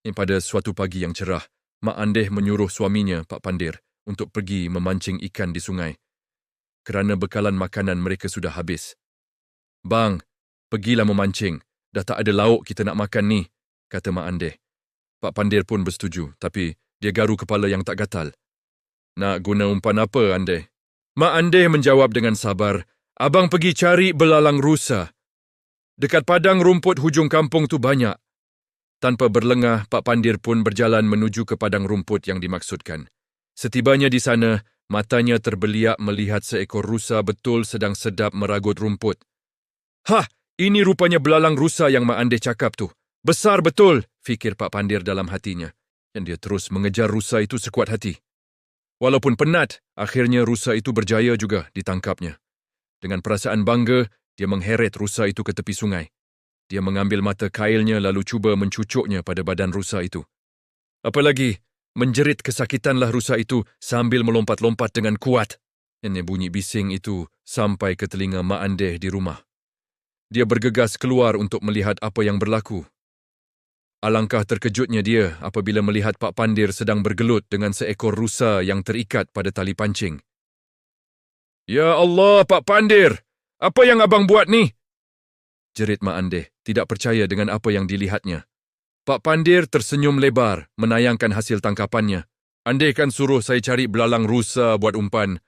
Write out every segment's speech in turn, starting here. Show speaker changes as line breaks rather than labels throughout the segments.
Pada suatu pagi yang cerah, Mak Andeh menyuruh suaminya, Pak Pandir, untuk pergi memancing ikan di sungai. Kerana bekalan makanan mereka sudah habis. Bang, pergilah memancing. Dah tak ada lauk kita nak makan ni, kata Mak Andeh. Pak Pandir pun bersetuju, tapi dia garu kepala yang tak gatal. Nak guna umpan apa, Andeh? Mak Andeh menjawab dengan sabar, Abang pergi cari belalang rusa. Dekat padang rumput hujung kampung tu banyak. Tanpa berlengah, Pak Pandir pun berjalan menuju ke padang rumput yang dimaksudkan. Setibanya di sana, matanya terbeliak melihat seekor rusa betul sedang sedap meragut rumput. Hah, ini rupanya belalang rusa yang Mak Andeh cakap tu. Besar betul, fikir Pak Pandir dalam hatinya. Dan dia terus mengejar rusa itu sekuat hati. Walaupun penat, akhirnya rusa itu berjaya juga ditangkapnya. Dengan perasaan bangga, dia mengheret rusa itu ke tepi sungai. Dia mengambil mata kailnya lalu cuba mencucuknya pada badan rusa itu. Apalagi, menjerit kesakitanlah rusa itu sambil melompat-lompat dengan kuat. Ini bunyi bising itu sampai ke telinga Mak Andeh di rumah. Dia bergegas keluar untuk melihat apa yang berlaku. Alangkah terkejutnya dia apabila melihat Pak Pandir sedang bergelut dengan seekor rusa yang terikat pada tali pancing. Ya Allah, Pak Pandir! Apa yang abang buat ni? Jerit Mak Andeh tidak percaya dengan apa yang dilihatnya. Pak Pandir tersenyum lebar menayangkan hasil tangkapannya. Andai kan suruh saya cari belalang rusa buat umpan.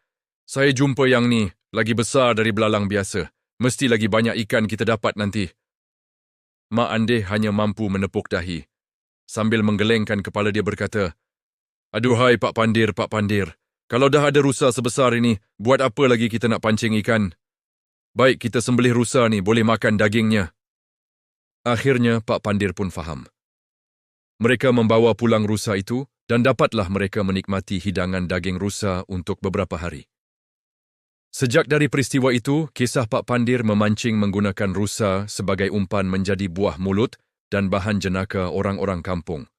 Saya jumpa yang ni lagi besar dari belalang biasa. Mesti lagi banyak ikan kita dapat nanti. Mak Andeh hanya mampu menepuk dahi. Sambil menggelengkan kepala dia berkata, Aduhai Pak Pandir, Pak Pandir. Kalau dah ada rusa sebesar ini, buat apa lagi kita nak pancing ikan? Baik kita sembelih rusa ni, boleh makan dagingnya. Akhirnya Pak Pandir pun faham. Mereka membawa pulang rusa itu dan dapatlah mereka menikmati hidangan daging rusa untuk beberapa hari. Sejak dari peristiwa itu, kisah Pak Pandir memancing menggunakan rusa sebagai umpan menjadi buah mulut dan bahan jenaka orang-orang kampung.